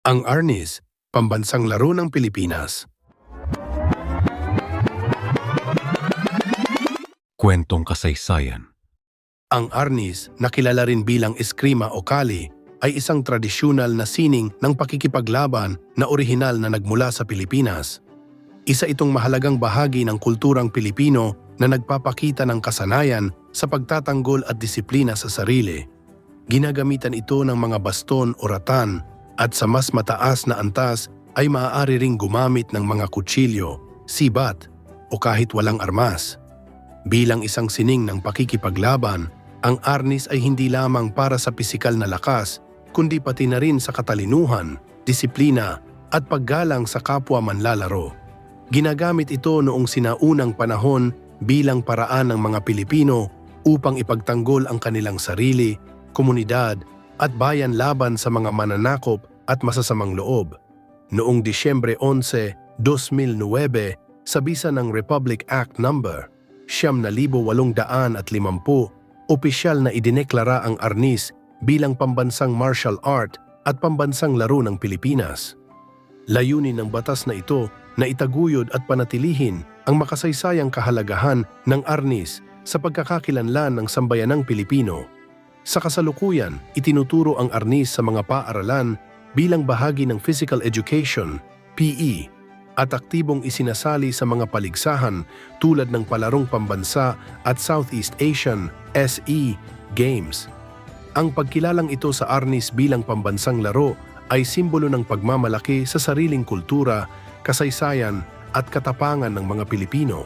Ang Arnis, pambansang laro ng Pilipinas. Kwentong kasaysayan. Ang Arnis, na kilala rin bilang Eskrima o Kali, ay isang tradisyonal na sining ng pakikipaglaban na orihinal na nagmula sa Pilipinas. Isa itong mahalagang bahagi ng kulturang Pilipino na nagpapakita ng kasanayan sa pagtatanggol at disiplina sa sarili. Ginagamitan ito ng mga baston o ratan at sa mas mataas na antas ay maaari ring gumamit ng mga kutsilyo, sibat o kahit walang armas. Bilang isang sining ng pakikipaglaban, ang arnis ay hindi lamang para sa pisikal na lakas, kundi pati na rin sa katalinuhan, disiplina at paggalang sa kapwa manlalaro. Ginagamit ito noong sinaunang panahon bilang paraan ng mga Pilipino upang ipagtanggol ang kanilang sarili, komunidad at bayan laban sa mga mananakop at masasamang loob. Noong Disyembre 11, 2009, sa bisa ng Republic Act No. 9,850, opisyal na idineklara ang arnis bilang pambansang martial art at pambansang laro ng Pilipinas. Layunin ng batas na ito na itaguyod at panatilihin ang makasaysayang kahalagahan ng arnis sa pagkakakilanlan ng sambayanang Pilipino. Sa kasalukuyan, itinuturo ang arnis sa mga paaralan bilang bahagi ng physical education, PE, at aktibong isinasali sa mga paligsahan tulad ng palarong pambansa at Southeast Asian SE Games. Ang pagkilalang ito sa Arnis bilang pambansang laro ay simbolo ng pagmamalaki sa sariling kultura, kasaysayan at katapangan ng mga Pilipino.